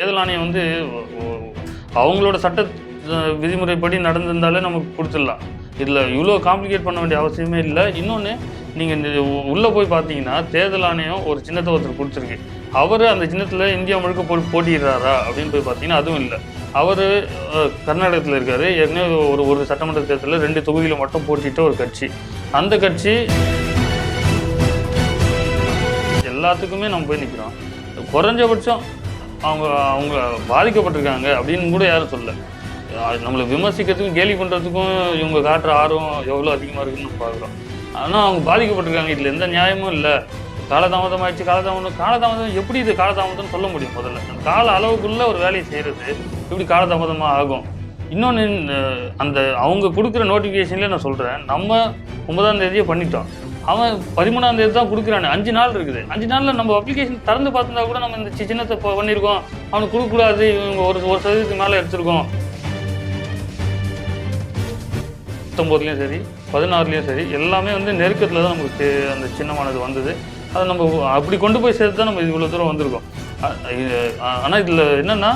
தேர்தல் ஆணையம் வந்து அவங்களோட சட்ட விதிமுறைப்படி நடந்திருந்தாலே நமக்கு கொடுத்துடலாம் இதில் இவ்வளோ காம்ப்ளிகேட் பண்ண வேண்டிய அவசியமே இல்லை. இன்னொன்று நீங்கள் உள்ளே போய் பார்த்தீங்கன்னா தேர்தல் ஆணையம் ஒரு சின்னத்தை ஒருத்தர் கொடுத்துருக்கு. அவர் அந்த சின்னத்தில் இந்தியா முழுக்க போ போட்டிடுறாரா அப்படின்னு போய் பார்த்தீங்கன்னா அதுவும் இல்லை. அவர் கர்நாடகத்தில் இருக்கார். ஏற்கனவே ஒரு ஒரு சட்டமன்ற தேர்தலில் ரெண்டு தொகுதியில் மட்டும் போட்டிட்ட ஒரு கட்சி. அந்த கட்சி எல்லாத்துக்குமே நம்ம போய் நிற்கிறோம் குறைஞ்சபட்சம் அவங்க அவங்க பாதிக்கப்பட்டிருக்காங்க அப்படின்னு கூட யாரும் சொல்ல நம்மளை விமர்சிக்கிறதுக்கும் கேலி பண்ணுறதுக்கும் இவங்க காட்டுற ஆர்வம் எவ்வளோ அதிகமாக இருக்குன்னு நம்ம பார்க்குறோம். ஆனால் அவங்க பாதிக்கப்பட்டிருக்காங்க. இதில் எந்த நியாயமும் இல்லை. காலதாமதம் ஆயிடுச்சு காலதாமதம் காலதாமதம் எப்படி இது காலதாமதம்னு சொல்ல முடியும் முதல்ல? அந்த கால அளவுக்குள்ளே ஒரு வேலையை செய்கிறது எப்படி காலதாமதமாக ஆகும். இன்னொன்று அந்த அவங்க கொடுக்குற நோட்டிஃபிகேஷன்லேயே நான் சொல்கிறேன் நம்ம ஒன்பதாம் தேதியே பண்ணிட்டோம். அவன் பதிமூணாம் தேதி தான் கொடுக்குறானு. அஞ்சு நாள் இருக்குது. அஞ்சு நாளில் நம்ம அப்ளிகேஷன் திறந்து பார்த்துருந்தா கூட நம்ம இந்த சி- சின்னத்தை இப்போ பண்ணியிருக்கோம் அவனுக்கு கொடுக்கக்கூடாது. இவங்க ஒரு ஒரு சதவீதத்துக்கு மேலே எடுத்திருக்கோம். பத்தொம்போதுலேயும் சரி பதினாறுலேயும் சரி எல்லாமே வந்து நெருக்கத்தில் தான் நமக்கு தே- அந்த சின்னமானது வந்தது. அதை நம்ம அப்படி கொண்டு போய் சேர்த்து தான் நம்ம இவ்வளோ தூரம் வந்திருக்கோம். ஆனால் இதில் என்னென்னா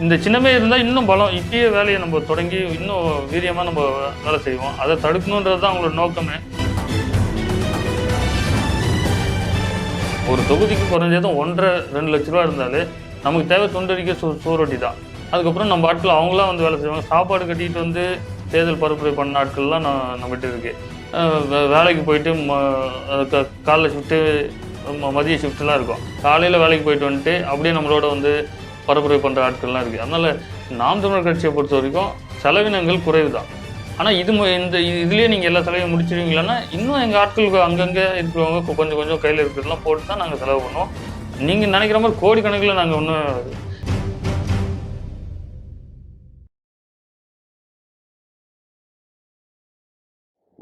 இந்த சின்னமே இருந்தால் இன்னும் பலம் இப்பயே வேலையை நம்ம தொடங்கி இன்னும் வீரியமாக நம்ம வேலை செய்வோம். அதை தடுக்கணுன்றது தான் அவங்களோட நோக்கமே. ஒரு தொகுதிக்கு குறைஞ்சது ஒன்றரை ரெண்டு லட்ச ரூபா இருந்தாலே நமக்கு தேவை தொண்டறிக்கை சோ சோரொட்டி தான் அதுக்கப்புறம் நம்ம ஆட்கள் அவங்களாம் வந்து வேலை செய்வாங்க. சாப்பாடு கட்டிட்டு வந்து தேர்தல் பரப்புரை பண்ண ஆட்கள்லாம் நான் நம்மகிட்ட இருக்கு. வே- வேலைக்கு போயிட்டு ம க- காலைல ஷிஃப்ட்டு மதிய ஷிஃப்ட்லாம் இருக்கும். காலையில் வேலைக்கு போயிட்டு வந்துட்டு அப்படியே நம்மளோட வந்து பரப்புரை பண்ணுற ஆட்கள்லாம் இருக்குது அதனால் நாம் தமிழர் கட்சியை பொறுத்த வரைக்கும் செலவினங்கள் குறைவு தான் ஆனால் இது இந்த இதுலேயே நீங்கள் எல்லா செலவையும் முடிச்சிருவீங்களான்னா இன்னும் எங்கள் ஆட்களுக்கு அங்கங்கே இருக்கிறவங்க கொஞ்சம் கொஞ்சம் கையில் இருக்கிறதெல்லாம் போட்டு தான் நாங்கள் செலவு பண்ணுவோம். நீங்கள் நினைக்கிற மாதிரி கோடிக்கணக்கில் நாங்கள் ஒன்றும்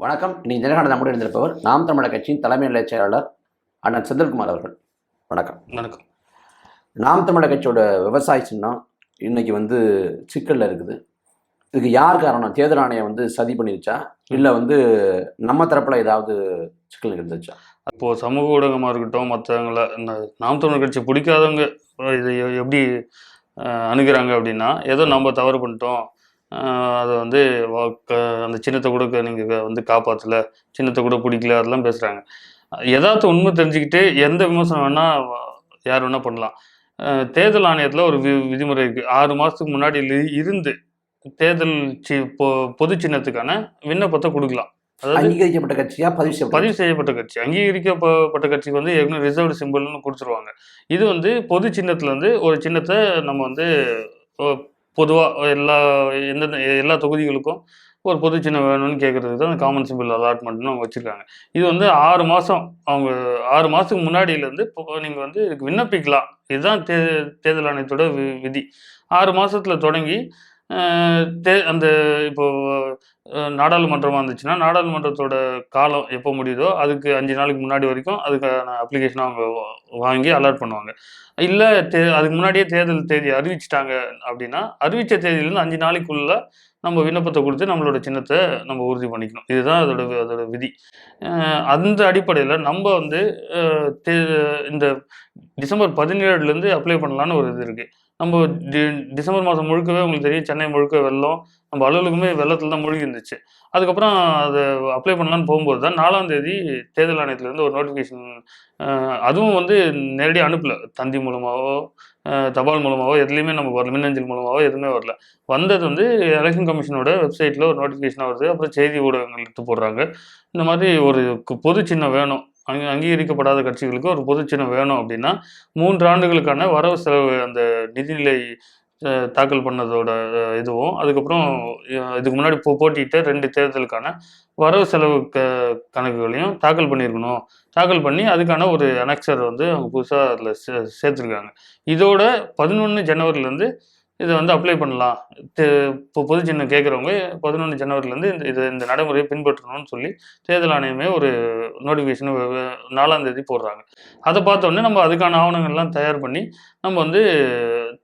வணக்கம். இன்னைக்கு நேர்காணல் நம்முடன் இருந்திருப்பவர். நாம் தமிழர் கட்சியின் தலைமை நிலைய செயலாளர் அண்ணன் செந்தில்குமார் அவர்கள். வணக்கம். நடக்கும் நாம் தமிழர் கட்சியோட விவசாய சின்னம் இன்னைக்கு வந்து சிக்கல்ல இருக்குது. இதுக்கு யார் காரணம்? தேர்தல் ஆணையம் வந்து சதி பண்ணிருச்சா? இல்லை வந்து நம்ம தரப்புல ஏதாவது சிக்கல் இருந்துச்சா? இப்போது சமூக ஊடகமாக இருக்கட்டும் மற்றவங்கள நாம் தமிழர் கட்சி பிடிக்காதவங்க இதை எப்படி அணுகிறாங்க அப்படின்னா ஏதோ நம்ம தவறு பண்ணிட்டோம். அதை வந்து வா- க- அந்த சின்னத்தை கூட நீங்கள் வந்து காப்பாற்றல சின்னத்தை கூட பிடிக்கல அதெல்லாம் பேசுகிறாங்க எதாவது உண்மை தெரிஞ்சுக்கிட்டு எந்த விமர்சனம் வேணால் யார் வேணால் பண்ணலாம். தேர்தல் ஆணையத்தில் ஒரு வி விதிமுறை இருக்குது ஆறு மாதத்துக்கு முன்னாடி இருந்து தேர்தல் சி பொது சின்னத்துக்கான விண்ணப்பத்தை கொடுக்கலாம். அதாவது அங்கீகரிக்கப்பட்ட கட்சியா பதிவு செய்யப்பட்ட பதிவு செய்யப்பட்ட கட்சி. அங்கீகரிக்கப்பட்ட கட்சிக்கு வந்து ஏற்கனவே ரிசர்வ்டு சிம்பிள்னு கொடுத்துருவாங்க. இது வந்து பொது சின்னத்துல வந்து ஒரு சின்னத்தை நம்ம வந்து பொதுவாக எல்லா எந்தெந்த எல்லா தொகுதிகளுக்கும் ஒரு பொது சின்னம் வேணும்னு கேட்குறதுக்கு தான் காமன் சிம்பிள் அலாட்மெண்ட்னு அவங்க வச்சுருக்காங்க. இது வந்து ஆறு மாதம் அவங்க ஆறு மாதத்துக்கு முன்னாடியிலேருந்து நீங்கள் வந்து இதுக்கு விண்ணப்பிக்கலாம். இதுதான் தே தேர்தல் ஆணையத்தோட வி விதி. ஆறு மாதத்தில் தொடங்கி அந்த இப்போ நாடாளுமன்றமாக இருந்துச்சுன்னா நாடாளுமன்றத்தோட காலம் எப்போ முடியுதோ அதுக்கு அஞ்சு நாளைக்கு முன்னாடி வரைக்கும் அதுக்கான அப்ளிகேஷனை அவங்க வாங்கி அலாட் பண்ணுவாங்க. இல்லை தே அதுக்கு முன்னாடியே தேர்தல் தேதி அறிவிச்சிட்டாங்க அப்படின்னா அறிவித்த தேதியிலேருந்து அஞ்சு நாளைக்குள்ள நம்ம விண்ணப்பத்தை கொடுத்து நம்மளோட சின்னத்தை நம்ம உறுதி பண்ணிக்கணும். இதுதான் அதோட அதோட விதி. அந்த அடிப்படையில் நம்ம வந்து தே- இந்த டிசம்பர் பதினேழுலேருந்து அப்ளை பண்ணலான்னு ஒரு இது இருக்குது நம்ம டி டிசம்பர் மாதம் முழுக்கவே உங்களுக்கு தெரியும் சென்னை முழுக்க வெள்ளம். நம்ம அலுவலகமே வெள்ளத்தில் தான் மூழ்கி இருந்துச்சு அதுக்கப்புறம் அதை அப்ளை பண்ணலான்னு போகும்போது தான் நாலாம் தேதி தேர்தல் ஆணையத்துலேருந்து ஒரு நோட்டிஃபிகேஷன் அதுவும் வந்து நேரடியாக அனுப்பல. தந்தி மூலமாகவோ தபால் மூலமாகவோ எதுலேயுமே நம்ம வரல. மின்னஞ்சல் மூலமாகவோ எதுவுமே வரல. வந்தது வந்து எலெக்ஷன் கமிஷனோட வெப்சைட்டில் ஒரு நோட்டிஃபிகேஷன் வருது. அப்புறம் செய்தி ஊடகங்கள் எடுத்து போடுறாங்க. இந்த மாதிரி ஒரு பொது சின்னம் வேணும். அங்க அங்கீகரிக்கப்படாத கட்சிகளுக்கு ஒரு பொது சின்னம் வேணும் அப்படின்னா மூன்று ஆண்டுகளுக்கான வரவு செலவு அந்த நிதிநிலை தாக்கல் பண்ணதோட இதுவும். அதுக்கப்புறம் இதுக்கு முன்னாடி போ போட்டியிட்ட ரெண்டு தேர்தலுக்கான வரவு செலவு க கணக்குகளையும் தாக்கல் பண்ணியிருக்கணும். தாக்கல் பண்ணி அதுக்கான ஒரு அனெக்சர் வந்து அவங்க புதுசாக அதில் சே சேர்த்துருக்காங்க. இதோட பதினொன்று ஜனவரிலேருந்து இதை வந்து அப்ளை பண்ணலாம். இப்போ பொது சின்னம் கேட்குறவங்க பதினொன்று ஜனவரிலேருந்து இந்த இது இந்த நடைமுறையை பின்பற்றணும்னு சொல்லி தேர்தல் ஆணையமே ஒரு நோட்டிஃபிகேஷன் நாலாம் தேதி போடுறாங்க. அதை பார்த்தோன்னே நம்ம அதுக்கான ஆவணங்கள்லாம் தயார் பண்ணி நம்ம வந்து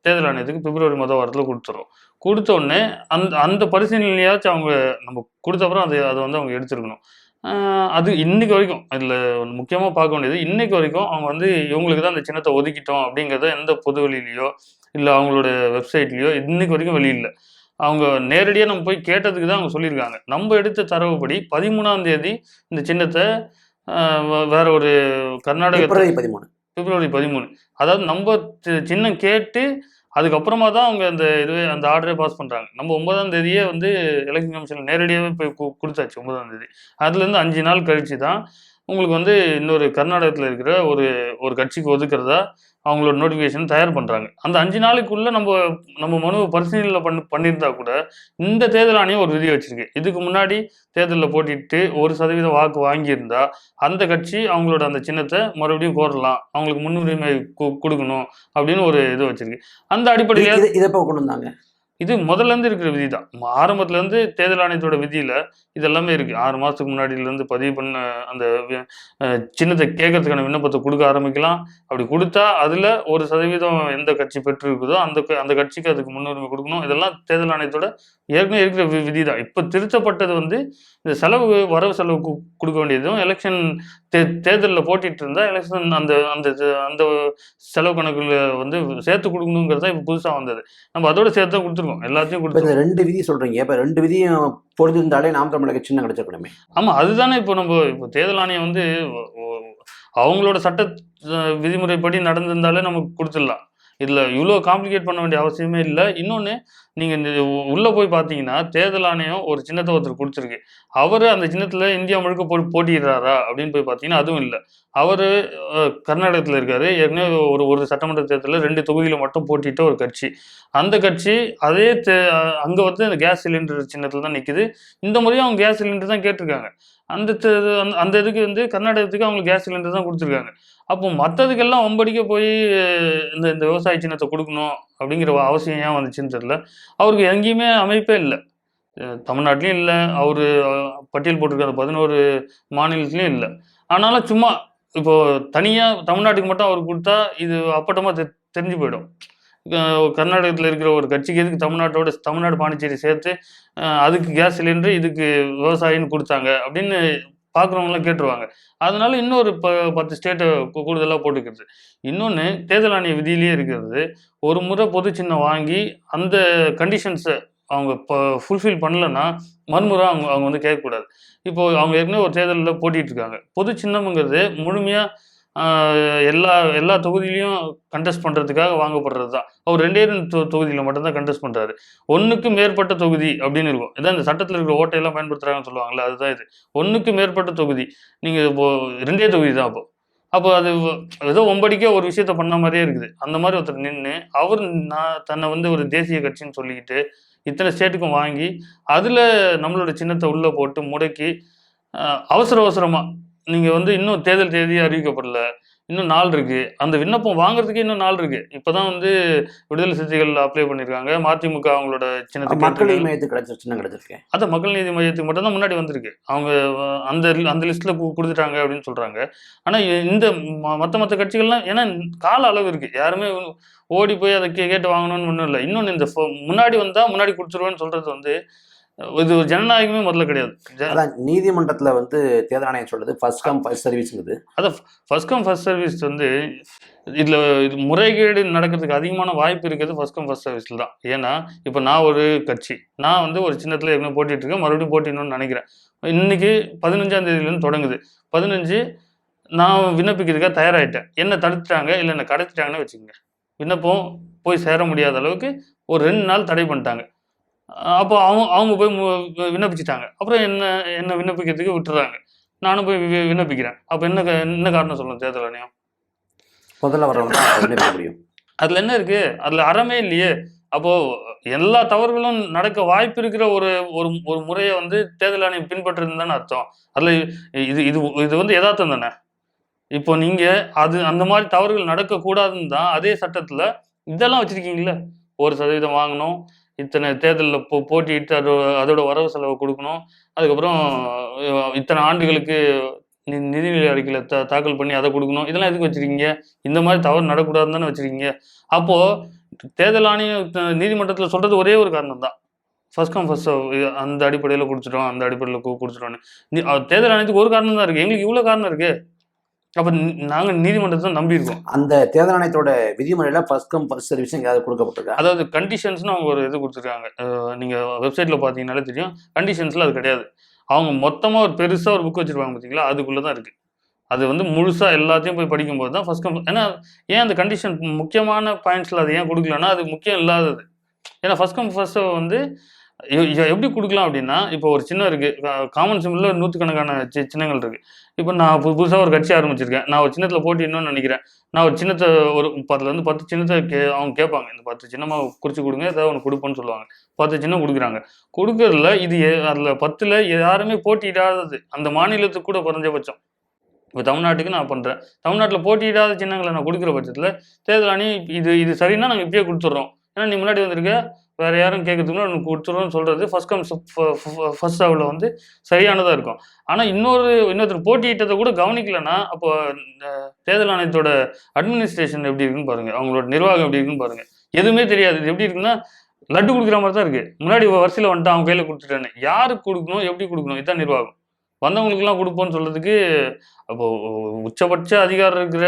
தேர்தல் ஆணையத்துக்கு பிப்ரவரி மொதல் வாரத்தில் கொடுத்துறோம். கொடுத்த உடனே அந்த அந்த பரிசீலனையாச்சும் அவங்க நம்ம கொடுத்த அப்புறம் அதை அதை வந்து அவங்க எடுத்துருக்கணும். அது இன்னைக்கு வரைக்கும். இதில் முக்கியமாக பார்க்க வேண்டியது இன்னைக்கு வரைக்கும் அவங்க வந்து இவங்களுக்கு தான் அந்த சின்னத்தை ஒதுக்கிட்டோம் அப்படிங்கிறத எந்த பொது வெளியிலையோ இல்லை அவங்களோட வெப்சைட்லேயோ இன்னைக்கு வரைக்கும் வெளியில்லை அவங்க நேரடியாக நம்ம போய் கேட்டதுக்கு தான் அவங்க சொல்லியிருக்காங்க. நம்ம எடுத்த தரவுப்படி பதிமூணாம் தேதி இந்த சின்னத்தை வேற ஒரு கர்நாடக பிப்ரவரி பதிமூணு. பிப்ரவரி பதிமூணு. அதாவது நம்ம சின்னம் கேட்டு அதுக்கப்புறமா தான் அவங்க அந்த இதுவே அந்த ஆர்டரே பாஸ் பண்ணுறாங்க நம்ம ஒன்பதாம் தேதியே வந்து எலெக்ஷன் கமிஷனில் நேரடியாகவே போய் கு- கொடுத்தாச்சு ஒன்பதாம் தேதி. அதுலேருந்து அஞ்சு நாள் கழிச்சு தான் உங்களுக்கு வந்து இன்னொரு கர்நாடகத்தில் இருக்கிற ஒரு ஒரு கட்சிக்கு ஒதுக்குறதா அவங்களோட நோட்டிஃபிகேஷன் தயார் பண்ணுறாங்க அந்த அஞ்சு நாளுக்குள்ளே நம்ம நம்ம மனுவை பரிசீலனை பண்ணி பண்ணியிருந்தா கூட இந்த தேர்தல் ஆணையம் ஒரு விதி வச்சிருக்கு. இதுக்கு முன்னாடி தேர்தலில் போட்டிட்டு ஒரு சதவீதம் வாக்கு வாங்கியிருந்தா அந்த கட்சி அவங்களோட அந்த சின்னத்தை மறுபடியும் கோரலாம். அவங்களுக்கு முன்னுரிமை கு- கொடுக்கணும் அப்படின்னு ஒரு இது வச்சிருக்கு. அந்த அடிப்படையில் இதை இப்போ கொண்டு வந்தாங்க இது முதல்ல இருந்து இருக்கிற விதி தான் ஆரம்பத்துலேருந்து தேர்தல் ஆணையத்தோட விதியில் இதெல்லாமே இருக்குது ஆறு மாதத்துக்கு முன்னாடியிலேருந்து பதிவு பண்ண அந்த சின்னத்தை கேட்கறதுக்கான விண்ணப்பத்தை கொடுக்க ஆரம்பிக்கலாம். அப்படி கொடுத்தா அதில் ஒரு சதவீதம் எந்த கட்சி பெற்று இருக்குதோ அந்த அந்த கட்சிக்கு அதுக்கு முன்னுரிமை கொடுக்கணும். இதெல்லாம் தேர்தல் ஆணையத்தோட ஏற்கனவே இருக்கிற வி- விதி தான் இப்போ திருத்தப்பட்டது வந்து இந்த செலவு வரவு செலவு கொடுக்க வேண்டியதும் எலெக்ஷன் தே தேர்தலில் போட்டிட்டு இருந்தா எலெக்ஷன் அந்த அந்த அந்த செலவு கணக்குல வந்து சேர்த்து கொடுக்கணுங்கிறது தான் இப்போ புதுசாக வந்தது. நம்ம அதோட சேர்த்து தான் கொடுத்துருக்கோம். எல்லாத்தையும் இந்த ரெண்டு விதி சொல்றீங்க. இப்போ ரெண்டு விதியும் பொருந்திருந்தாலே நாம் தமிழக சின்னம் கிடைச்சிருக்கணுமே. ஆமா அதுதானே இப்போ நம்ம இப்போ தேர்தல் ஆணையம் வந்து அவங்களோட சட்ட விதிமுறைப்படி நடந்திருந்தாலே நமக்கு கொடுத்துடலாம். இதில் இவ்வளோ காம்ப்ளிகேட் பண்ண வேண்டிய அவசியமே இல்லை. இன்னொன்று நீங்க இந்த உள்ளே போய் பார்த்தீங்கன்னா தேர்தல் ஆணையம் ஒரு சின்னத்தை ஒருத்தர் கொடுத்துருக்கு. அவர் அந்த சின்னத்தில் இந்தியா முழுக்க போ போட்டிடுறாரா அப்படின்னு போய் பார்த்தீங்கன்னா அதுவும் இல்லை. அவர் கர்நாடகத்தில் இருக்கார். ஏற்கனவே ஒரு ஒரு சட்டமன்ற தேர்தலில் ரெண்டு தொகுதியில் மட்டும் போட்டிட்ட ஒரு கட்சி. அந்த கட்சி அதே தே அங்கே வந்து அந்த கேஸ் சிலிண்டர் சின்னத்தில் தான் நிற்கிது இந்த முறையும் அவங்க கேஸ் சிலிண்டர் தான் கேட்டிருக்காங்க. அந்த தே- அந்த- அந்த இதுக்கு வந்து கர்நாடகத்துக்கு அவங்க கேஸ் சிலிண்டர் தான் கொடுத்துருக்காங்க. அப்போ மற்றதுக்கெல்லாம் ஒம்படிக்க போய் இந்த இந்த விவசாய சின்னத்தை கொடுக்கணும் அப்படிங்கிற அவசியம் ஏன் வந்துச்சுன்னு தெரியல. அவருக்கு எங்கேயுமே அமைப்பே இல்லை. தமிழ்நாட்டிலையும் இல்லை. அவர் பட்டியல் போட்டிருக்கிற பதினோரு மாநிலத்திலையும் இல்லை. ஆனாலும் சும்மா இப்போ தனியாக தமிழ்நாட்டுக்கு மட்டும் அவர் கொடுத்தா இது அப்பட்டமாக தெ தெரிஞ்சு போயிடும். கர்நாடகத்தில் இருக்கிற ஒரு கட்சிக்கு எதுக்கு தமிழ்நாட்டோட தமிழ்நாடு பாண்டிச்சேரி சேர்த்து அதுக்கு கேஸ் சிலிண்டர் இதுக்கு விவசாயின்னு கொடுத்தாங்க அப்படின்னு பார்க்குறவங்களாம் கேட்டுருவாங்க. அதனால இன்னொரு ப பத்து ஸ்டேட்டை கூடுதலாக போட்டுக்கிறது. இன்னொன்று தேர்தல் ஆணைய விதியிலேயே இருக்கிறது. ஒரு முறை பொது சின்னம் வாங்கி அந்த கண்டிஷன்ஸை அவங்க இப்போ ஃபுல்ஃபில் பண்ணலன்னா மறுமுறை அவங்க அவங்க வந்து கேட்கக்கூடாது. இப்போ அவங்க ஏற்கனவே ஒரு தேர்தலில் போட்டிகிட்டு இருக்காங்க பொது சின்னம்ங்கிறது முழுமையாக எல்லா எல்லா தொகுதியிலையும் கண்டெஸ்ட் பண்ணுறதுக்காக வாங்கப்படுறது தான். அவர் ரெண்டே ரெண்டு தொ தொகுதியில் மட்டும்தான் கண்டெஸ்ட் பண்ணுறாரு ஒன்றுக்கு மேற்பட்ட தொகுதி அப்படின்னு இருக்கும். இதான் இந்த சட்டத்தில் இருக்கிற ஓட்டையெல்லாம் பயன்படுத்துகிறாங்கன்னு சொல்லுவாங்களே அதுதான் இது. ஒன்றுக்கு மேற்பட்ட தொகுதி. நீங்கள் இப்போது ரெண்டே தொகுதி தான் அப்போ. அப்போ அது ஏதோ ஒம்படிக்கே ஒரு விஷயத்த பண்ண மாதிரியே இருக்குது. அந்த மாதிரி ஒருத்தர் நின்று அவர் நான் தன்னை வந்து ஒரு தேசிய கட்சின்னு சொல்லிக்கிட்டு இத்தனை ஸ்டேட்டுக்கும் வாங்கி அதில் நம்மளோட சின்னத்தை உள்ளே போட்டு முடக்கி அவசர அவசரமாக நீங்கள் வந்து இன்னும் தேர்தல் தேதி அறிவிக்கப்படல. இன்னும் நாள் இருக்கு. அந்த விண்ணப்பம் வாங்குறதுக்கே இன்னும் நாள் இருக்கு. இப்போதான் வந்து விடுதலை சிறுத்தைகள் அப்ளை பண்ணியிருக்காங்க மதிமுக அவங்களோட சின்னத்தை மக்கள் கேட்டிருக்காங்க. மையத்துக்கு கிடைச்ச சின்னம் கிடைச்சிருக்கேன் அதான் மக்கள் நீதி மையத்துக்கு மட்டும் தான் முன்னாடி வந்திருக்கு. அவங்க அந்த அந்த லிஸ்ட்ல கொடுத்துட்டாங்க அப்படின்னு சொல்றாங்க. ஆனா இ- இந்த ம- மத்த மத்த கட்சிகள்லாம் ஏன்னா கால அளவு இருக்கு. யாருமே ஓடி போய் அதை கே- கேட்டு வாங்கணும்னு ஒன்றும் இல்லை. இன்னொன்று இந்த முன்னாடி வந்தா முன்னாடி கொடுத்துருவேன்னு சொல்றது வந்து இது ஒரு ஜனநாயகமே முதல்ல கிடையாது. அதான் நீதிமன்றத்துல வந்து தேர்தல் ஆணையம் சொல்றது ஃபர்ஸ்ட் கம் ஃபர்ஸ்ட் சர்வீஸ்ங்குது ஃபர்ஸ்ட் கம் ஃபர்ஸ்ட் சர்வீஸ் வந்து இதில் இது முறைகேடு நடக்கிறதுக்கு அதிகமான வாய்ப்பு இருக்கிறது ஃபர்ஸ்ட் கம் ஃபர்ஸ்ட் சர்வீஸில் தான். ஏன்னா இப்போ நான் ஒரு கட்சி. நான் வந்து ஒரு சின்னத்தில் ஏற்கனவே போட்டிட்டு இருக்கேன். மறுபடியும் போட்டிடணும்னு நினைக்கிறேன். இன்னைக்கு பதினஞ்சாம் தேதியிலேருந்து தொடங்குது. பதினஞ்சு நான் விண்ணப்பிக்கிறதுக்காக தயாராகிட்டேன் என்ன தடுத்துட்டாங்க இல்லை என்ன கடத்திட்டாங்கன்னு வச்சுக்கோங்க. விண்ணப்பம் போய் சேர முடியாத அளவுக்கு ஒரு ரெண்டு நாள் தடை பண்ணிட்டாங்க. அப்போ அவங்க அவங்க போய் விண்ணப்பிச்சிட்டாங்க. அப்புறம் என்ன என்ன விண்ணப்பிக்கிறதுக்கு விட்டுறாங்க. நானும் போய் விண்ணப்பிக்கிறேன். அப்போ என்ன என்ன காரணம் சொல்லணும் தேர்தல் ஆணையம்? முதல்ல வரவங்க முடியும்? அதில் என்ன இருக்கு? அதில் அறமே இல்லையே. அப்போ எல்லா தவறுகளும் நடக்க வாய்ப்பு இருக்கிற ஒரு ஒரு ஒரு முறையை வந்து தேர்தல் ஆணையம் பின்பற்றுதுன்னு தானே அர்த்தம். அதில் இது இது இது வந்து யதார்த்தம் தானே? இப்போ நீங்க அது அந்த மாதிரி தவறுகள் நடக்கக்கூடாதுன்னு தான் அதே சட்டத்துல இதெல்லாம் வச்சிருக்கீங்களே ஒரு சதவீதம் வாங்கணும். இத்தனை தேர்தலில் போ போட்டியிட்டு அதோ அதோட வரவு செலவு கொடுக்கணும். அதுக்கப்புறம் இத்தனை ஆண்டுகளுக்கு நிதிநிலை அறிக்கையில் த தாக்கல் பண்ணி அதை கொடுக்கணும். இதெல்லாம் எதுக்கு வச்சிருக்கீங்க? இந்த மாதிரி தவறு நடக்கூடாதுன்னு தானே வச்சுருக்கீங்க? அப்போது தேர்தல் ஆணையம் நீதிமன்றத்தில் சொல்கிறது ஒரே ஒரு காரணம் தான். ஃபர்ஸ்ட் கம் ஃபர்ஸ்ட் அந்த அடிப்படையில் கொடுத்துட்டோம் அந்த அடிப்படையில் கொடுத்துட்டோன்னு நீ தேர்தல் ஆணையத்துக்கு ஒரு காரணம் தான் இருக்குது எங்களுக்கு இவ்வளோ காரணம் இருக்குது அப்போ நாங்கள் நீதிமன்றத்தை நம்பியிருக்கோம். அந்த தேர்தல் ஆணையத்தோட விதிமுறையில ஃபர்ஸ்ட் கம் ஃபர்ஸ்ட் சர்வீஸ் எங்கேயாவது கொடுக்கப்பட்டிருக்கா? அதாவது கண்டிஷன்ஸ்னு அவங்க ஒரு இது கொடுத்துருக்காங்க. அஹ் நீங்க வெப்சைட்ல பார்த்தீங்கனாலே தெரியும். கண்டிஷன்ஸ்ல அது கிடையாது. அவங்க மொத்தமா ஒரு பெருசா ஒரு புக் வச்சிருப்பாங்க பார்த்தீங்களா அதுக்குள்ள தான் இருக்கு. அது வந்து முழுசா எல்லாத்தையும் போய் படிக்கும்போது தான் ஃபர்ஸ்ட் கம் ஏன்னா ஏன் அந்த கண்டிஷன் முக்கியமான பாயிண்ட்ஸ்ல அது ஏன் கொடுக்கலன்னா அது முக்கியம் இல்லாதது. ஏன்னா ஃபர்ஸ்ட் கம் ஃபர்ஸ்ட் வந்து எப்படி கொடுக்கலாம் அப்படின்னா இப்போ ஒரு சின்ன இருக்கு. காமன் சிம்பிள்ல நூற்றுக்கணக்கான சி சின்னங்கள் இருக்கு. இப்போ நான் புது புதுசாக ஒரு கட்சி ஆரம்பிச்சிருக்கேன். நான் ஒரு சின்னத்தில் போட்டிடணும்னு நினைக்கிறேன். நான் ஒரு சின்னத்தை ஒரு பத்துலேருந்து பத்து சின்னத்தை கே அவங்க கேட்பாங்க. இந்த பத்து சின்னமாக குறிச்சு கொடுங்க ஏதாவது ஒன்று கொடுப்போன்னு சொல்லுவாங்க. பத்து சின்னம் கொடுக்குறாங்க. கொடுக்கறதுல இது எ- பத்தில் யாருமே போட்டியிடாதது அந்த மாநிலத்துக்கு கூட குறைஞ்சபட்சம் இப்போ தமிழ்நாட்டுக்கு நான் பண்ணுறேன் தமிழ்நாட்டில் போட்டியிடாத சின்னங்களை நான் கொடுக்குற பட்சத்தில் தேர்தல் ஆணையம் இது இது சரின்னா நாங்கள் இப்பயே கொடுத்துட்றோம். ஏன்னா நீ முன்னாடி வந்திருக்க வேற யாரும் கேட்கறதுக்கு முன்னாடி உனக்கு கொடுத்துறோம்னு சொல்றது ஃபர்ஸ்ட் கம் ஃபர்ஸ்ட் ஆவில் வந்து சரியானதா இருக்கும். ஆனா இன்னொரு இன்னொருத்தர் போட்டியிட்டதை கூட கவனிக்கலன்னா அப்போ தேர்தல் ஆணையத்தோட அட்மினிஸ்ட்ரேஷன் எப்படி இருக்குன்னு பாருங்க. அவங்களோட நிர்வாகம் எப்படி இருக்குன்னு பாருங்க. எதுவுமே தெரியாது. இது எப்படி இருக்குன்னா லட்டு கொடுக்குற மாதிரி தான் இருக்கு. முன்னாடி வரிசையில் வந்துட்டு அவங்க கையில கொடுத்துட்டேன்னு யாருக்கு கொடுக்கணும் எப்படி கொடுக்கணும்? இதுதான் நிர்வாகம். வந்தவங்களுக்குலாம் கொடுப்போம்னு சொல்றதுக்கு அப்போ உச்சபட்ச அதிகாரம் இருக்கிற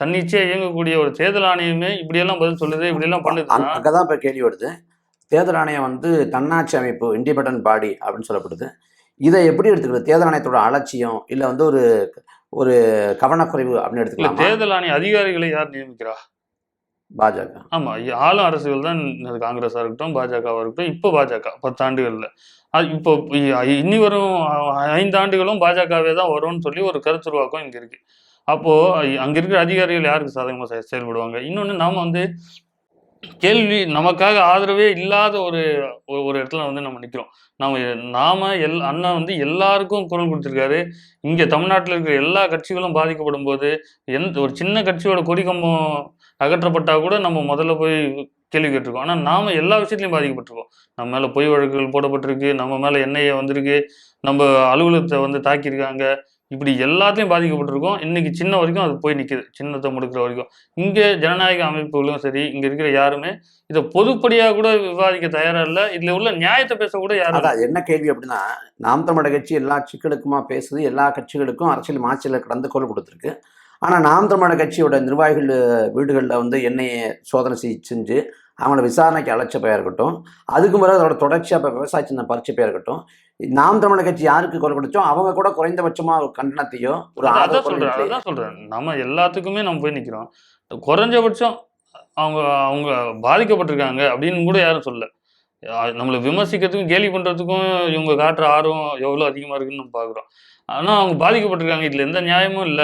தன்னிச்சையா இயங்கக்கூடிய ஒரு தேர்தல் ஆணையமே இப்படியெல்லாம் பதில் சொல்லுது இப்படியெல்லாம் பண்ணுதுன்னா அங்கதான் இப்ப கேள்வி வருது. தேர்தல் ஆணையம் வந்து தன்னாட்சி அமைப்பு இண்டிபெண்டன்ட் பாடி அப்படின்னு சொல்லப்படுது. இதை எப்படி எடுத்துக்கிறது? தேர்தல் ஆணையத்தோட அலட்சியம் இல்ல வந்து ஒரு ஒரு கவனக்குறைவு அப்படின்னு எடுத்துக்கலாமா? தேர்தல் ஆணைய அதிகாரிகளை யார் நியமிக்கிறா? பாஜக. ஆமா ஆளும் அரசுகள் தான் அது காங்கிரஸா இருக்கட்டும் பாஜகவா இருக்கட்டும் இப்போ பாஜக பத்தாண்டுகள்ல அது இப்போ இனி வரும் ஐந்து ஆண்டுகளும் பாஜகவே தான் வரும்னு சொல்லி ஒரு கருத்துருவாக்கம் இங்க இருக்கு. அப்போ அ- அங்க இருக்கிற அதிகாரிகள் யாருக்கு சாதகமா செ- செயல்படுவாங்க? இன்னொன்னு நாம வந்து கேள்வி நமக்காக ஆதரவே இல்லாத ஒரு ஒரு இடத்துல வந்து நம்ம நிற்கிறோம் நாம நாம எல் அண்ணா வந்து எல்லாருக்கும் குரல் கொடுத்துருக்காரு. இங்கே தமிழ்நாட்டில் இருக்கிற எல்லா கட்சிகளும் பாதிக்கப்படும் போது எந்த ஒரு சின்ன கட்சியோட கொடி கம்பம் கூட நம்ம முதல்ல போய் கேள்வி கேட்டிருக்கோம். ஆனால் நாம் எல்லா விஷயத்துலையும் பாதிக்கப்பட்டிருக்கோம். நம்ம மேலே பொய் வழக்குகள் போடப்பட்டிருக்கு நம்ம மேலே எண்ணெயை வந்திருக்கு நம்ம அலுவலகத்தை வந்து தாக்கியிருக்காங்க. இப்படி எல்லாத்தையும் பாதிக்கப்பட்டிருக்கோம். இன்னைக்கு சின்ன வரைக்கும் அது போய் நிற்குது சின்னத்தை முடுக்கிற வரைக்கும். இங்கே ஜனநாயக அமைப்புகளும் சரி இங்கே இருக்கிற யாருமே இதை பொதுப்படியாக கூட விவாதிக்க தயாராக இல்லை. இதில் உள்ள நியாயத்தை பேச கூட யாரும் அதான் என்ன கேள்வி அப்படின்னா நாம் தமிழக கட்சி எல்லா கட்சிகளுக்குமா பேசுது எல்லா கட்சிகளுக்கும் அரசியல் மாற்றல கடந்து கொள் கொடுத்துருக்கு. ஆனால் நாம் தமிழக கட்சியோட நிர்வாகிகள் வீடுகளில் வந்து எண்ணெயை சோதனை செய் செஞ்சு அவங்கள விசாரணைக்கு அழைச்சப்பையா இருக்கட்டும். அதுக்கு பிறகு அதோட தொடர்ச்சியா இப்போ விவசாய சின்ன பறிச்சப்பையா இருக்கட்டும். நாம் தமிழர் கட்சி யாருக்கு குரல் கொடுத்தோ அவங்க கூட குறைந்தபட்சமா ஒரு கண்டனத்தையோ ஒரு அதான் அதான் சொல்றேன். நம்ம எல்லாத்துக்குமே நம்ம போய் நிக்கிறோம். குறைஞ்சபட்சம் அவங்க அவங்க பாதிக்கப்பட்டிருக்காங்க அப்படின்னு கூட யாரும் சொல்ல அஹ் நம்மளை விமர்சிக்கிறதுக்கும் கேலி பண்றதுக்கும் இவங்க காட்டுற ஆர்வம் எவ்வளவு அதிகமா இருக்குன்னு நம்ம பாக்குறோம். ஆனா அவங்க பாதிக்கப்பட்டிருக்காங்க. இதுல எந்த நியாயமும் இல்ல.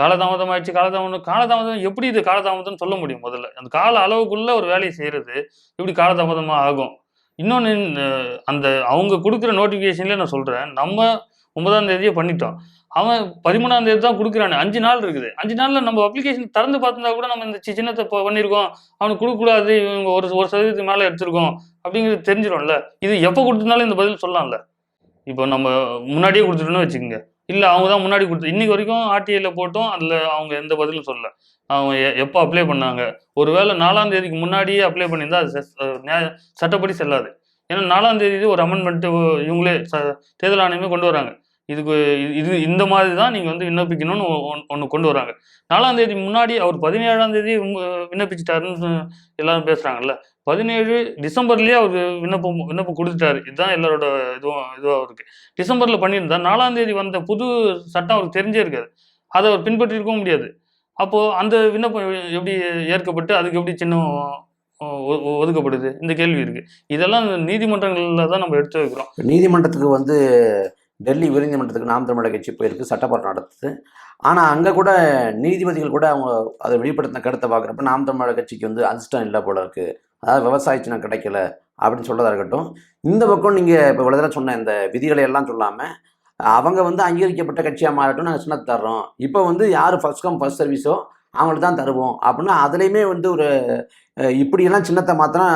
காலதாமதம் ஆயிடுச்சு காலதாமதம் காலதாமதம் எப்படி இது காலதாமதம்னு சொல்ல முடியும் முதல்ல? அந்த கால அளவுக்குள்ள ஒரு வேலையை செய்கிறது எப்படி காலதாமதமாக ஆகும். இன்னொன்று அந்த அவங்க கொடுக்குற நோட்டிஃபிகேஷன்ல நான் சொல்கிறேன் நம்ம ஒன்பதாம் தேதியே பண்ணிட்டோம். அவன் பதிமூணாம் தேதி தான் கொடுக்குறானு அஞ்சு நாள் இருக்குது. அஞ்சு நாளில் நம்ம அப்ளிகேஷன் திறந்து பார்த்துருந்தா கூட நம்ம இந்த சின்னத்தை இப்போ பண்ணியிருக்கோம் அவனுக்கு கொடுக்கக்கூடாது இவங்க ஒரு ஒரு சதவீதத்துக்கு மேலே எடுத்திருக்கோம் அப்படிங்கிறது தெரிஞ்சிடும்ல இது எப்போ கொடுத்துருந்தாலும் இந்த பதில் சொல்லலாம்ல. இப்போ நம்ம முன்னாடியே கொடுத்துட்டோன்னு வச்சுக்கோங்க. இல்லை அவங்க தான் முன்னாடி கொடுத்து இன்னைக்கு வரைக்கும் ஆர்டிஐல போட்டோம் அதில் அவங்க எந்த பதிலும் சொல்லல அவங்க எப்போ அப்ளை பண்ணாங்க? ஒருவேளை நாலாம் தேதிக்கு முன்னாடியே அப்ளை பண்ணியிருந்தா அது சட்டப்படி செல்லாது. ஏன்னா நாலாம் தேதி ஒரு அமெண்ட்மெண்ட்டு இவங்களே ச- தேர்தல் ஆணையமே கொண்டு வராங்க. இதுக்கு இது- இந்த மாதிரி தான் நீங்கள் வந்து விண்ணப்பிக்கணும்னு ஒன்று கொண்டு வராங்க. நாலாம் தேதி முன்னாடி அவர் பதினேழாம் தேதி விண்ண- விண்ணப்பிச்சிட்டாருன்னு எல்லாரும் பேசுகிறாங்கல்ல பதினேழு டிசம்பர்லேயே அவர் விண்ணப்பம் விண்ணப்பம் கொடுத்துட்டாரு. இதுதான் எல்லாரோட இதுவும் இதுவாக இருக்குது டிசம்பரில் பண்ணியிருந்தா நாலாம் தேதி வந்த புது சட்டம் அவருக்கு தெரிஞ்சே இருக்காது. அதை அவர் பின்பற்றிருக்கவும் முடியாது. அப்போது அந்த விண்ணப்பம் எப்படி ஏற்கப்பட்டு அதுக்கு எப்படி சின்னம் ஒ- ஒதுக்கப்படுது? இந்த கேள்வி இருக்கு. இதெல்லாம் நீதிமன்றங்களில் தான் நம்ம எடுத்து வைக்கிறோம். நீதிமன்றத்துக்கு வந்து டெல்லி உயர்நீதிமன்றத்துக்கு நாம் தமிழக கட்சி போயிருக்கு சட்டப்போராட்டம் நடத்துது. ஆனால் அங்கே கூட நீதிபதிகள் கூட அவங்க அதை வெளிப்படுத்தின கருத்தை பார்க்குறப்ப நாம் தமிழக கட்சிக்கு வந்து அதிர்ஷ்டம் இல்லை போல இருக்குது அதாவது விவசாய சின்னம் கிடைக்கல அப்படின்னு சொல்கிறதா இருக்கட்டும். இந்த பக்கம் நீங்கள் இப்போ இவ்வளோ தடவை சொன்ன இந்த விதிகளை எல்லாம் சொல்லாமல் அவங்க வந்து அங்கீகரிக்கப்பட்ட கட்சியாக மாறட்டும் நாங்கள் சின்னத்தை தர்றோம். இப்போ வந்து யார் ஃபஸ்ட் கம் ஃபர்ஸ்ட் சர்வீஸோ அவங்களுக்கு தான் தருவோம். அப்படின்னா அதுலேயுமே வந்து ஒரு இப்படியெல்லாம் சின்னத்தை மாற்றினா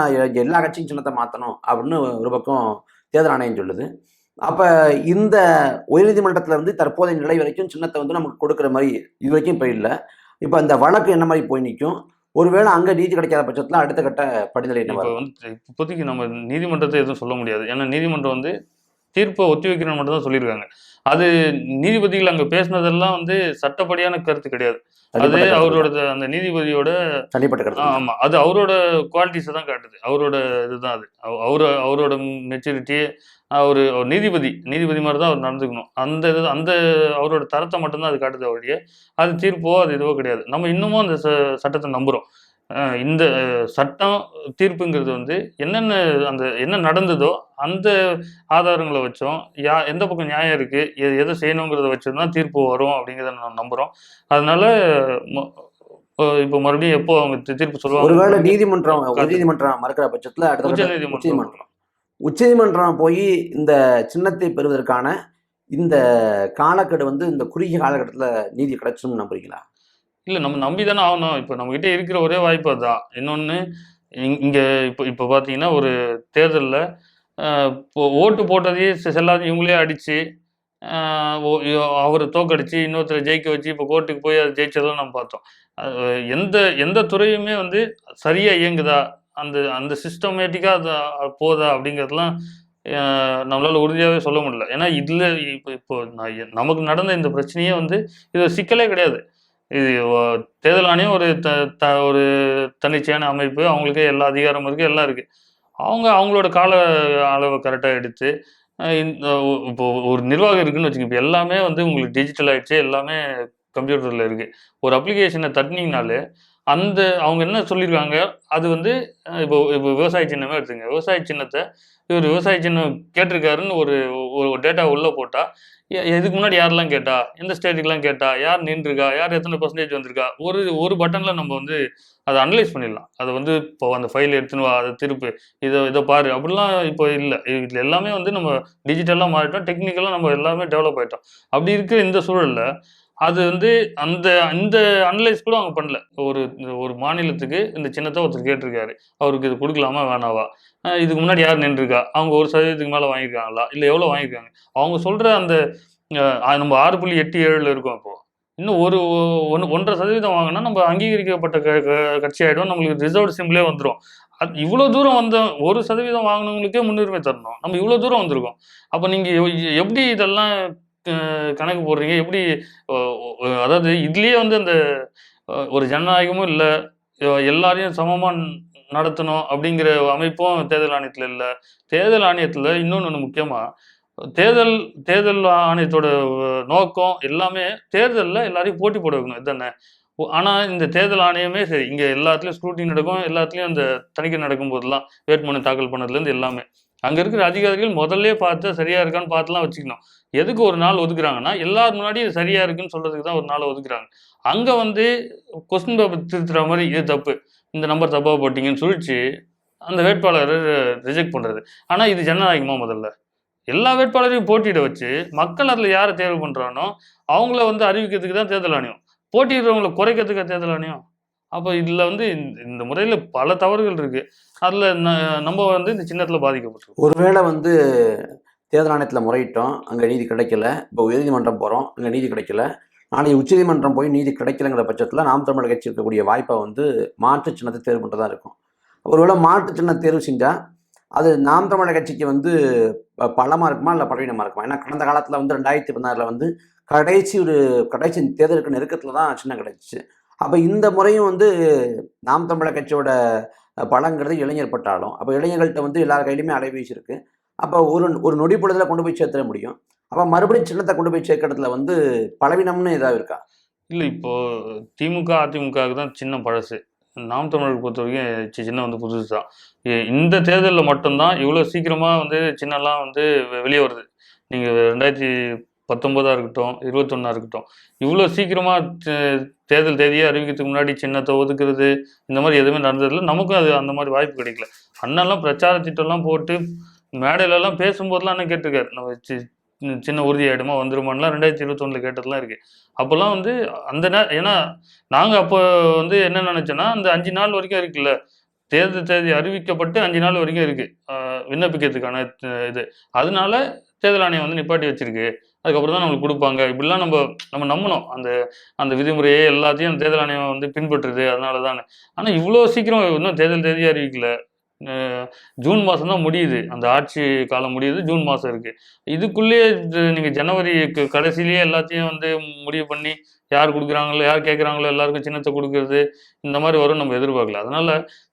எல்லா கட்சியும் சின்னத்தை மாற்றணும் அப்படின்னு ஒரு பக்கம் தேர்தல் ஆணையம் சொல்லுது. அப்போ இந்த உயர்நீதிமன்றத்தில் இருந்து தற்போதைய நிலை வரைக்கும் சின்னத்தை வந்து நமக்கு கொடுக்குற மாதிரி இது வரைக்கும் இப்போ இல்லை. இப்போ இந்த வழக்கு என்ன மாதிரி போய் நிற்கும்? ஒருவேளை அங்க நீதி கிடைக்காத பட்சத்துல அடுத்த கட்ட படிநிலை என்ன? வந்து இப்போதைக்கு நம்ம நீதிமன்றத்தை எதுவும் சொல்ல முடியாது ஏன்னா நீதிமன்றம் வந்து தீர்ப்பை ஒத்தி வைக்கணும்னு மட்டும் தான் சொல்லியிருக்காங்க அது நீதிபதிகள் அங்க பேசுனதெல்லாம் வந்து சட்டப்படியான கருத்து கிடையாது. அது. அவரோட அந்த நீதிபதியோட தனிப்பட்ட கருத்து. ஆமா அது அவரோட குவாலிட்டிஸை தான் காட்டுது. அவரோட இதுதான் அது. அவ- அவரு அவரோட மெச்சூரிட்டி அவர் ஒரு நீதிபதி நீதிபதி மாதிரி தான் அவர் நடந்துக்கணும். அந்த இது அந்த அவரோட தரத்தை மட்டும்தான் அது காட்டுது ஒழிய அது தீர்ப்போ அது இதுவோ கிடையாது. நம்ம இன்னமும் அந்த ச- சட்டத்தை நம்புறோம். அஹ் இந்த சட்டம் தீர்ப்புங்கிறது வந்து என்னென்ன அந்த என்ன நடந்ததோ அந்த ஆதாரங்களை வச்சோம். யா எந்த பக்கம் நியாயம் இருக்கு எ- எதை செய்யணுங்கிறத வச்சு தான் தீர்ப்பு வரும் அப்படிங்கிறத நான் நம்புறோம். அதனால இப்போ மறுபடியும் எப்போ அவங்க தீர்ப்பு சொல்லுவாங்க? ஒருவேளை நீதிமன்றம் காத்து. நீதிமன்றம் மறுக்கிற பட்சத்துல அடுத்த கட்ட உச்சநீதிமன்றம். உச்சநீதிமன்றம். உச்சநீதிமன்றம் போய் இந்த சின்னத்தை பெறுவதற்கான இந்த காலக்கெடு வந்து இந்த குறுகிய காலகட்டத்துல நீதி கிடைச்சுன்னு நம்புறீங்களா? இல்லை நம்ம நம்பி தானே ஆகணும். இப்போ நம்மக்கிட்ட இருக்கிற ஒரே வாய்ப்பு அதுதான் இன்னொன்று இங் இங்கே இப்போ இப்போ பார்த்தீங்கன்னா ஒரு தேர்தலில் இப்போ ஓட்டு போட்டதையே செ- செல்லாத இவங்களே அடித்து அவரை தோக்கடிச்சு இன்னொருத்தரை ஜெயிக்க வச்சு இப்போ கோர்ட்டுக்கு போய் அதை ஜெயிச்சதும் நம்ம பார்த்தோம். அது எந்த எந்த துறையுமே வந்து சரியாக இயங்குதா? அந்த அந்த சிஸ்டமேட்டிக்காக அது போதா? அப்படிங்கிறதுலாம் நம்மளால் உறுதியாகவே சொல்ல முடியல. ஏன்னா இதில் இப்போ இப்போ நமக்கு நடந்த இந்த பிரச்சனையே வந்து இது சிக்கலே கிடையாது. இது தேர்தல் ஆணையம் ஒரு த த ஒரு தன்னிச்சையான அமைப்பு. அவங்களுக்கே எல்லா அதிகாரமும் இருக்குது எல்லாம் இருக்குது அவங்க அவங்களோட கால அளவை கரெக்டாக எடுத்து இந்த இப்போது இப்போ ஒரு நிர்வாகம் இருக்குன்னு வச்சுக்கோங்க இப்போ எல்லாமே வந்து உங்களுக்கு டிஜிட்டல் ஆகிடுச்சு எல்லாமே கம்ப்யூட்டரில் இருக்குது ஒரு அப்ளிகேஷனை தட்டினீங்கனாலே அந்த அவங்க என்ன சொல்லியிருக்காங்க அது வந்து இப்போ இப்போ விவசாய சின்னமே எடுத்துங்க விவசாய சின்னத்தை இவர் விவசாய சின்னம் கேட்டிருக்காருன்னு ஒரு ஒரு டேட்டா உள்ளே போட்டால் இதுக்கு முன்னாடி யாரெல்லாம் கேட்டா? எந்த ஸ்டேட்டுக்கெல்லாம் கேட்டா? யார் நின்றுருக்கா? யார் எத்தனை பர்சன்டேஜ் வந்திருக்கா? ஒரு ஒரு பட்டனில் நம்ம வந்து அதை அனலைஸ் பண்ணிடலாம். அதை வந்து இப்போ அந்த ஃபைல் எடுத்துன்னு வா அதை திருப்பு. இதை இதை பாரு. அப்படிலாம் இப்போ இல்லை. இதில் எல்லாமே வந்து நம்ம டிஜிட்டலாக மாறிட்டோம். டெக்னிக்கலாக நம்ம எல்லாமே டெவலப் ஆகிட்டோம் அப்படி இருக்கிற இந்த சூழலில் அது வந்து அந்த அந்த அனலைஸ் கூட அவங்க பண்ணல. ஒரு ஒரு மாநிலத்துக்கு இந்த சின்னத்தை ஒருத்தர் கேட்டிருக்காரு. அவருக்கு இது கொடுக்கலாமா வேணாவா? இதுக்கு முன்னாடி யார் நின்றுருக்கா? அவங்க ஒரு சதவீதத்துக்கு மேலே வாங்கியிருக்காங்களா? இல்லை எவ்வளோ வாங்கியிருக்காங்க? அவங்க சொல்கிற அந்த நம்ம ஆறு புள்ளி எட்டு ஏழில் இருக்கோம் அப்போது இன்னும் ஒரு ஒன்று ஒன்றரை சதவீதம் வாங்கினா நம்ம அங்கீகரிக்கப்பட்ட க கட்சி ஆகிடும் நம்மளுக்கு ரிசர்வ் சிம்லே வந்துடும் அது இவ்வளோ தூரம் வந்த ஒரு சதவீதம் வாங்கினவங்களுக்கே முன்னுரிமை தரணும். நம்ம இவ்வளோ தூரம் வந்திருக்கோம். அப்போ நீங்கள் எப்படி இதெல்லாம் கணக்கு போடுறீங்க? எப்படி அதாவது இதுலேயே வந்து அந்த ஒரு ஜனநாயகமும் இல்லை. எல்லாரையும் சமமாக நடத்தணும் அப்படிங்கிற அமைப்பும் தேர்தல் ஆணையத்தில் இல்லை. தேர்தல் ஆணையத்தில் இன்னொன்று ஒன்று முக்கியமாக தேர்தல் தேர்தல் ஆணையத்தோட நோக்கம் எல்லாமே தேர்தலில் எல்லாரையும் போட்டி போட வைக்கணும். இதுதானே? ஆனால் இந்த தேர்தல் ஆணையமே சரி இங்கே எல்லாத்துலேயும் ஸ்க்ரூட்டிங் நடக்கும் எல்லாத்துலேயும் அந்த தணிக்கை நடக்கும் போதெல்லாம் வேட்புமனு தாக்கல் பண்ணதுலேருந்து எல்லாமே. அங்கே இருக்கிற அதிகாரிகள் முதல்ல பார்த்து சரியாக இருக்கான்னு பார்த்துலாம் வச்சுக்கணும். எதுக்கு ஒரு நாள் ஒதுக்குறாங்கன்னா எல்லார் முன்னாடி சரியாக இருக்குன்னு சொல்கிறதுக்கு தான் ஒரு நாள் ஒதுக்குறாங்க. அங்கே வந்து கொஸ்டின் பேப்பர் திருத்துற மாதிரி இது தப்பு. இந்த நம்பர் தப்பாக போட்டிங்கன்னு சொல்லிச்சு அந்த வேட்பாளரை ரிஜெக்ட் பண்ணுறது ஆனால் இது ஜனநாயகமாக முதல்ல. எல்லா வேட்பாளரையும் போட்டியிட வச்சு மக்கள் அதில் யாரை தேர்வு பண்ணுறானோ அவங்கள வந்து அறிவிக்கிறதுக்கு தான் தேர்தல் ஆணையம். போட்டியிடுறவங்களை குறைக்கிறதுக்கு தேர்தல் ஆணையம்? அப்போ இதில் வந்து இந்த- இந்த முறையில் பல தவறுகள் இருக்குது அதில் நம்ம வந்து இந்த சின்னத்தில் பாதிக்கப்பட்டிருக்கோம். ஒருவேளை வந்து தேர்தல் ஆணையத்தில் முறையிட்டோம் அங்கே நீதி கிடைக்கல இப்போ உயர்நீதிமன்றம் போகிறோம் அங்கே நீதி கிடைக்கல நாளைக்கு உச்சநீதிமன்றம் போய் நீதி கிடைக்கலங்கிற பட்சத்தில் நாம் தமிழர் கட்சி இருக்கக்கூடிய வாய்ப்பை வந்து மாற்று சின்னத்தை தேர்வு பண்ணுறதா இருக்கும். ஒருவேளை மாற்று சின்ன தேர்வு செஞ்சால் அது நாம் தமிழர் கட்சிக்கு வந்து ப- இருக்குமா இல்லை பலவீனமாக இருக்குமா? ஏன்னா கடந்த காலத்தில் வந்து ரெண்டாயிரத்தி பதினாறில் வந்து கடைசி ஒரு கடைசி தேர்தலுக்கு நெருக்கத்தில் தான் சின்னம் கிடைச்சிச்சு. அப்போ இந்த முறையும் வந்து நாம் தமிழர் கட்சியோட அஹ், பலங்கிறது இளைஞர் பட்டாலும் அப்போ இளைஞர்கள்ட்ட வந்து எல்லார் கையிலுமே அலைபேசி இருக்கு. அப்போ ஒரு ஒரு நொடி பொழுதுல கொண்டு போய் சேர்த்துட முடியும். அப்போ மறுபடியும் சின்னத்தை கொண்டு போய் சேர்க்கறதுல வந்து பலவீனம்னு ஏதாவது இருக்கா? இல்லை இப்போ திமுக அதிமுகவுக்கு தான் சின்ன பழசு. நாம் தமிழருக்கு பொறுத்த வரைக்கும் சி- வந்து புதுசு தான் இந்த தேர்தலில் மட்டும்தான் இவ்வளோ சீக்கிரமாக வந்து சின்னலாம் வந்து வெளியே வருது. நீங்கள் ரெண்டாயிரத்தி பத்தொன்பதா இருக்கட்டும் இருபத்தொன்னா இருக்கட்டும். இவ்வளோ சீக்கிரமாக தேர்தல் தேதியை அறிவிக்கிறதுக்கு முன்னாடி சின்னத்தை ஒதுக்குறது இந்த மாதிரி எதுவுமே நடந்ததில்ல. நமக்கும் அது அந்த மாதிரி வாய்ப்பு கிடைக்கல. அண்ணன்லாம் பிரச்சார திட்டம்லாம் போட்டு மேடையிலலாம் பேசும்போதெல்லாம் அண்ணன் கேட்டிருக்காரு. நம்ம சி- சின்ன உறுதி ஆகிடுமா வந்துருமான்லாம் ரெண்டாயிரத்தி இருபத்தொன்னில் கேட்டதெல்லாம் இருக்கு. அப்போல்லாம் வந்து அந்த நே ஏன்னா நாங்கள் அப்போ வந்து என்ன நினச்சோன்னா அந்த அஞ்சு நாள் வரைக்கும் இருக்குல்ல. தேர்தல் தேதி அறிவிக்கப்பட்டு அஞ்சு நாள் வரைக்கும் இருக்கு. ஆஹ் விண்ணப்பிக்கிறதுக்கான இது. அதனால தேர்தல் ஆணையம் வந்து நிப்பாட்டி வச்சிருக்கு. அதுக்கப்புறம் தான் நம்மளுக்கு கொடுப்பாங்க. இப்படிலாம் நம்ம நம்ம நம்பணும். அந்த அந்த விதிமுறையே எல்லாத்தையும் தேர்தல் ஆணையம் வந்து பின்பற்றுது. அதனால தானே ஆனால் இவ்வளோ சீக்கிரம் இன்னும் தேர்தல் தேதி அறிவிக்கல. ஜூன் மாதம் தான் முடியுது. அந்த ஆட்சி காலம் முடியுது. ஜூன் மாதம் இருக்கு. இதுக்குள்ளேயே இது நீங்க ஜனவரி கடைசியிலேயே எல்லாத்தையும் வந்து முடிவு பண்ணி யார் கொடுக்குறாங்களோ யார் கேட்குறாங்களோ எல்லாருக்கும் சின்னத்தை கொடுக்கறது இந்த மாதிரி வரும் நம்ம எதிர்பார்க்கல. அதனால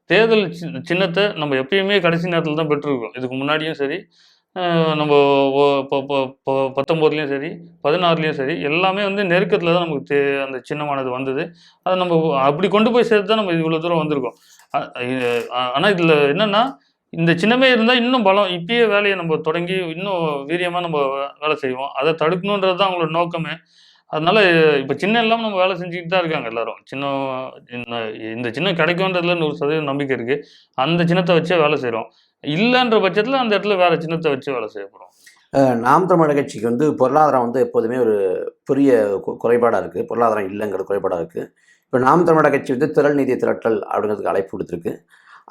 தேர்தல் சின்னத்தை நம்ம எப்பயுமே கடைசி நேரத்தில் தான் பெற்றிருக்கோம். இதுக்கு முன்னாடியும் சரி நம்ம ஒ- பத்தொம்போதுலேயும் சரி பதினாறுலேயும் சரி எல்லாமே வந்து நெருக்கத்தில் தான் நமக்கு தே அந்த சின்னமானது வந்தது. அதை நம்ம அப்படி கொண்டு போய் சேர்த்து தான் நம்ம இவ்வளோ தூரம் வந்திருக்கோம். ஆனால் இதில் என்னென்னா இந்த சின்னமே இருந்தால் இன்னும் பலம் இப்பயே வேலையை நம்ம தொடங்கி இன்னும் வீரியமாக நம்ம வேலை செய்வோம். அதை தடுக்கணுன்றது தான் அவங்களோட நோக்கமே. அதனால இப்போ சின்ன இல்லாமல் நம்ம வேலை செஞ்சுக்கிட்டு தான் இருக்காங்க எல்லாரும். சின்ன இந்த- இந்த சின்னம் கிடைக்கும்ன்றதுல நூறு சதவீதம் நம்பிக்கை இருக்கு. அந்த சின்னத்தை வச்சே வேலை செய்கிறோம் இல்லைன்ற பட்சத்தில் அந்த இடத்துல வேற சின்னத்தை வச்சு வேலை செய்ய போகிறோம் நாம் தமிழர் கட்சிக்கு வந்து பொருளாதாரம் வந்து எப்போதுமே ஒரு பெரிய குறைபாடாக இருக்குது பொருளாதாரம் இல்லைங்கிற குறைபாடாக இருக்குது இப்போ நாம் தமிழர் கட்சி வந்து திரள் நிதி திரட்டல் அப்படிங்கிறதுக்கு அழைப்பு கொடுத்துருக்கு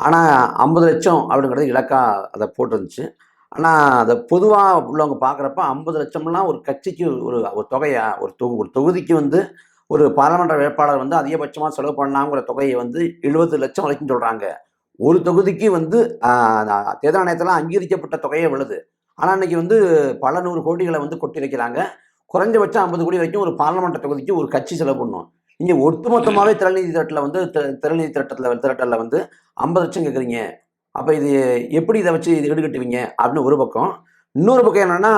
ஆனால் ஐம்பது லட்சம் அப்படிங்கிறது இலக்காக அதை போட்டிருந்துச்சு. ஆனால் அதை பொதுவாக உள்ளவங்க பார்க்குறப்ப ஐம்பது லட்சம்லாம் ஒரு கட்சிக்கு ஒரு ஒரு தொகையா ஒரு தொகு ஒரு தொகுதிக்கு வந்து ஒரு பாராளுமன்ற வேட்பாளர் வந்து அதிகபட்சமாக செலவு பண்ணாங்கிற தொகையை வந்து எழுபது லட்சம் வரைக்கும் சொல்கிறாங்க ஒரு தொகுதிக்கு வந்து தேர்தல் ஆணையத்தில் அங்கீகரிக்கப்பட்ட தொகையே விழுது ஆனால் இன்றைக்கி வந்து பல நூறு கோடிகளை வந்து கொட்டி வைக்கிறாங்க. குறைஞ்சபட்சம் ஐம்பது கோடி வரைக்கும் ஒரு பாராளுமன்ற தொகுதிக்கு ஒரு கட்சி செலவு பண்ணும். நீங்க ஒட்டுமொத்தமாகவே திரள்நிதி திரட்டில் வந்து தி- திரள்நிதி திரட்டத்தில் திரட்டலில் வந்து ஐம்பது லட்சம் கேட்குறீங்க அப்போ இது எப்படி இதை வச்சு இது ஈடுகட்டுவீங்க அப்படின்னு ஒரு பக்கம். இன்னொரு பக்கம் என்னென்னா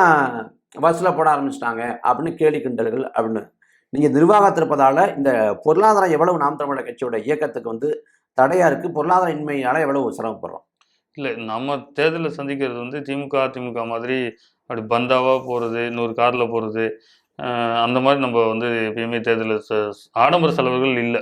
வசூலாக போட ஆரம்பிச்சிட்டாங்க அப்படின்னு கேலி கிண்டல்கள் அப்படின்னு. நீங்கள் நிர்வாகத்திருப்பதால் இந்த பொருளாதாரம் எவ்வளவு நாம் தமிழர் கட்சியோட இயக்கத்துக்கு வந்து தடையாக இருக்குது பொருளாதார இன்மையால் எவ்வளவு சிரமப்படுறோம்? இல்லை நம்ம தேர்தலை சந்திக்கிறது வந்து திமுக அதிமுக மாதிரி அப்படி பந்தாவாக போகிறது இன்னொரு காரில் போகிறது அந்த மாதிரி நம்ம வந்து எப்பயுமே தேர்தலில் ஆடம்பர செலவுகள் இல்லை.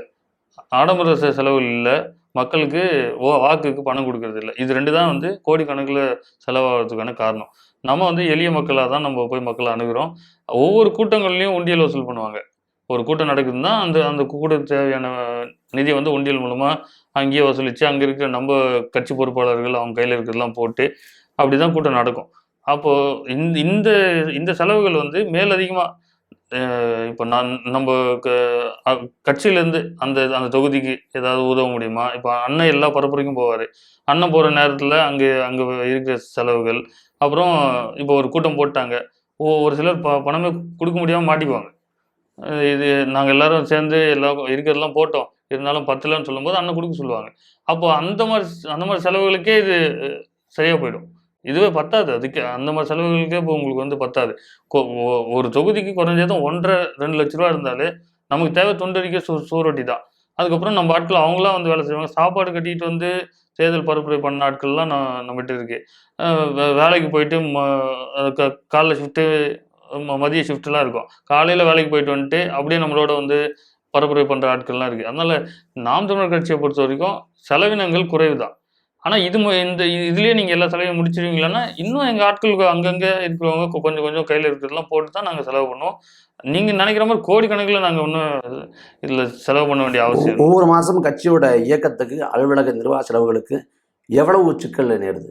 ஆடம்பர செலவுகள் இல்லை. மக்களுக்கு ஓ வாக்குக்கு பணம் கொடுக்கறது இல்லை. இது ரெண்டு தான் வந்து கோடிக்கணக்கில் செலவாகிறதுக்கான காரணம். நம்ம வந்து எளிய மக்களாக தான் நம்ம போய் மக்களை அணுகிறோம். ஒவ்வொரு கூட்டங்கள்லையும் உண்டியல் வசூல் பண்ணுவாங்க. ஒரு கூட்டம் நடக்குதுன்னா அந்த அந்த கூட்டத்துக்கு தேவையான நிதியை வந்து உண்டியல் மூலமாக அங்கேயே வசூலித்து அங்கே இருக்கிற நம்ம கட்சி பொறுப்பாளர்கள் அவங்க கையில் இருக்கிறதெல்லாம் போட்டு அப்படி தான் கூட்டம் நடக்கும். அப்போது இந்த இந்த இந்த செலவுகள் வந்து மேலதிகமாக இப்போ நான் நம்ம க கட்சியிலேருந்து அந்த அந்த தொகுதிக்கு ஏதாவது உதவ முடியுமா? இப்போ அண்ணன் எல்லா பரப்புரைக்கும் போவார். அண்ணன் போகிற நேரத்தில் அங்கே அங்கே இருக்கிற செலவுகள் அப்புறம் இப்போ ஒரு கூட்டம் போட்டாங்க. ஓ ஒரு சிலர் ப பணமே கொடுக்க முடியாமல் மாட்டிக்குவாங்க. இது நாங்கள் எல்லாரும் சேர்ந்து எல்லா இருக்கிறதெல்லாம் போட்டோம். இருந்தாலும் பத்தலன்னு சொல்லும்போது அண்ணன் கொடுக்க சொல்லுவாங்க. அப்போ அந்த மாதிரி அந்த மாதிரி செலவுகளுக்கே இது சரியாக போயிடும். இதுவே பத்தாது. அதுக்கு அந்த மாதிரி செலவுகளுக்கே இப்போ உங்களுக்கு வந்து பத்தாது. கொ- ஒ- ஒரு தொகுதிக்கு குறைஞ்சது ஒன்றரை ரெண்டு லட்ச ரூபா இருந்தாலே நமக்கு தேவை தொண்டறிக்கை சூ சூரொட்டி தான் அதுக்கப்புறம் நம்ம ஆட்கள் அவங்களாம் வந்து வேலை செய்வாங்க. சாப்பாடு கட்டிட்டு வந்து தேர்தல் பரப்புரை பண்ண ஆட்கள்லாம் நான் நம்மகிட்ட இருக்கு. வே- வேலைக்கு போயிட்டு ம க- காலைல ஷிஃப்ட்டு மதிய ஷிஃப்ட்லாம் இருக்கும். காலையில் வேலைக்கு போயிட்டு வந்துட்டு அப்படியே நம்மளோட வந்து பரப்புரை பண்ணுற ஆட்கள்லாம் இருக்குது அதனால் நாம் தமிழர் கட்சியை பொறுத்த வரைக்கும் செலவினங்கள் குறைவு தான் ஆனால் இது மு- இந்த இதுலேயே நீங்கள் எல்லா செலவையும் முடிச்சிருவீங்களான்னா இன்னும் எங்கள் ஆட்களுக்கு அங்கங்கே இருக்கிறவங்க கொஞ்சம் கொஞ்சம் கையில் இருக்கிறதெல்லாம் போட்டு தான் நாங்கள் செலவு பண்ணுவோம். நீங்கள் நினைக்கிற மாதிரி கோடிக்கணக்கில் நாங்கள் ஒன்றும் இதில் செலவு பண்ண வேண்டிய அவசியம். ஒவ்வொரு மாதமும் கட்சியோட இயக்கத்துக்கு அலுவலக நிர்வாக செலவுகளுக்கு எவ்வளவு சிக்கல் நேருது?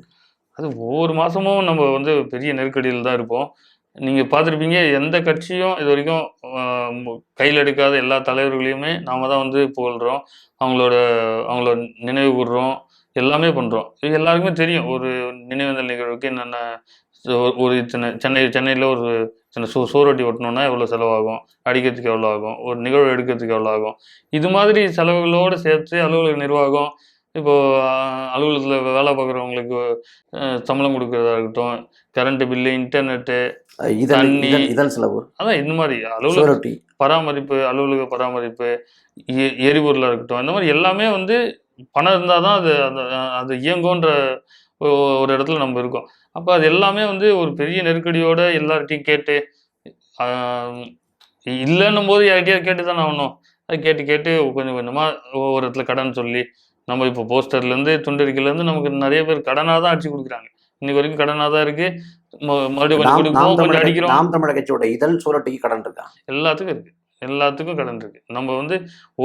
அது ஒவ்வொரு மாதமும் நம்ம வந்து பெரிய நெருக்கடியில் தான் இருப்போம். நீங்கள் பார்த்துருப்பீங்க எந்த கட்சியும் இது வரைக்கும் கையில் எடுக்காத எல்லா தலைவர்களையுமே நாம தான் வந்து புகழ்கிறோம் அவங்களோட அவங்கள நினைவு கூர்றோம். எல்லாமே பண்ணுறோம் இது எல்லாருக்குமே தெரியும். ஒரு நினைவேந்தல் நிகழ்வுக்கு என்னென்ன ஒரு- இத்தனை சென்னை சென்னையில் ஒரு சின்ன சூ சூரொட்டி ஒட்டணும்னா எவ்வளோ செலவாகும்? அடிக்கிறதுக்கு எவ்வளோ ஆகும்? ஒரு நிகழ்வு எடுக்கிறதுக்கு எவ்வளோ ஆகும்? இது மாதிரி செலவுகளோடு சேர்த்து அலுவலக நிர்வாகம் இப்போ அலுவலகத்தில் வேலை பார்க்குறவங்களுக்கு சம்பளம் கொடுக்கறதா இருக்கட்டும் கரண்ட் பில்லு இன்டர்நெட்டு தண்ணி. இதழ் செலவு. அதான் இந்த மாதிரி அலுவலக பராமரிப்பு அலுவலக பராமரிப்பு எரிபொருளாக இருக்கட்டும் இந்த மாதிரி எல்லாமே வந்து பணம் இருந்தால் தான் அது அந்த அது இயங்குன்ற ஒரு இடத்துல நம்ம இருக்கோம். அப்போ அது எல்லாமே வந்து ஒரு பெரிய நெருக்கடியோட எல்லார்ட்டையும் கேட்டு இல்லைன்னும் போது யார்கிட்டயாவது கேட்டு தானே ஆகணும். அது கேட்டு கேட்டு கொஞ்சம் கொஞ்சமாக ஒரு இடத்துல கடன் சொல்லி நம்ம இப்போ போஸ்டர்லேருந்து துண்டறிக்கையிலேருந்து நமக்கு நிறைய பேர் கடனாக தான் அடிச்சு கொடுக்குறாங்க. இன்னைக்கு வரைக்கும் கடனாக தான் இருக்குது மறுபடியும் கொஞ்சம் அடிக்கிறோம். நாம் தமிழக கட்சியோட இதழ் சுவரொட்டிக்கு கடன் இருக்கா? எல்லாத்துக்கும் இருக்கு. எல்லாத்துக்கும் கடன் இருக்கு. நம்ம வந்து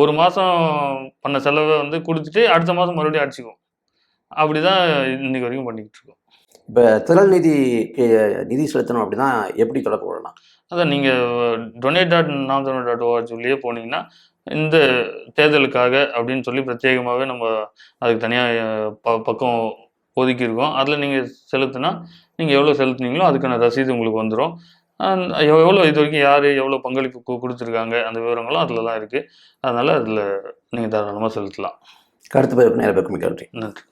ஒரு மாசம் பண்ண செலவை வந்து கொடுத்துட்டு அடுத்த மாசம் மறுபடியும் அடிச்சுக்குவோம். அப்படி தான் இன்னைக்கு வரைக்கும் பண்ணிக்கிட்டு இருக்கோம். இப்போ திரள் நிதிக்கு நிதி செலுத்தணும் அப்படின்னா எப்படி தொடர்பு கொள்ளலாம் அதான் நீங்கள் டொனேட் டாட் நாம் தமிழ் டாட் ஓஆர்ஜிலேயே போனீங்கன்னா இந்த தேர்தலுக்காக அப்படின்னு சொல்லி பிரத்யேகமாகவே நம்ம அதுக்கு தனியாக ப பக்கம் ஒதுக்கியிருக்கோம். அதில் நீங்கள் செலுத்தினா நீங்கள் எவ்வளோ செலுத்துனீங்களோ அதுக்கான ரசீது உங்களுக்கு வந்துடும் எவ்வளோ இது வரைக்கும் யார் எவ்வளோ பங்களிப்பு கொடுத்துருக்காங்க அந்த விவரங்களும் அதில் தான் இருக்குது அதனால் அதில் நீங்கள் தாராளமாக செலுத்தலாம். கருத்து பதிவு நேரம் மிக்க நன்றி. நன்றி.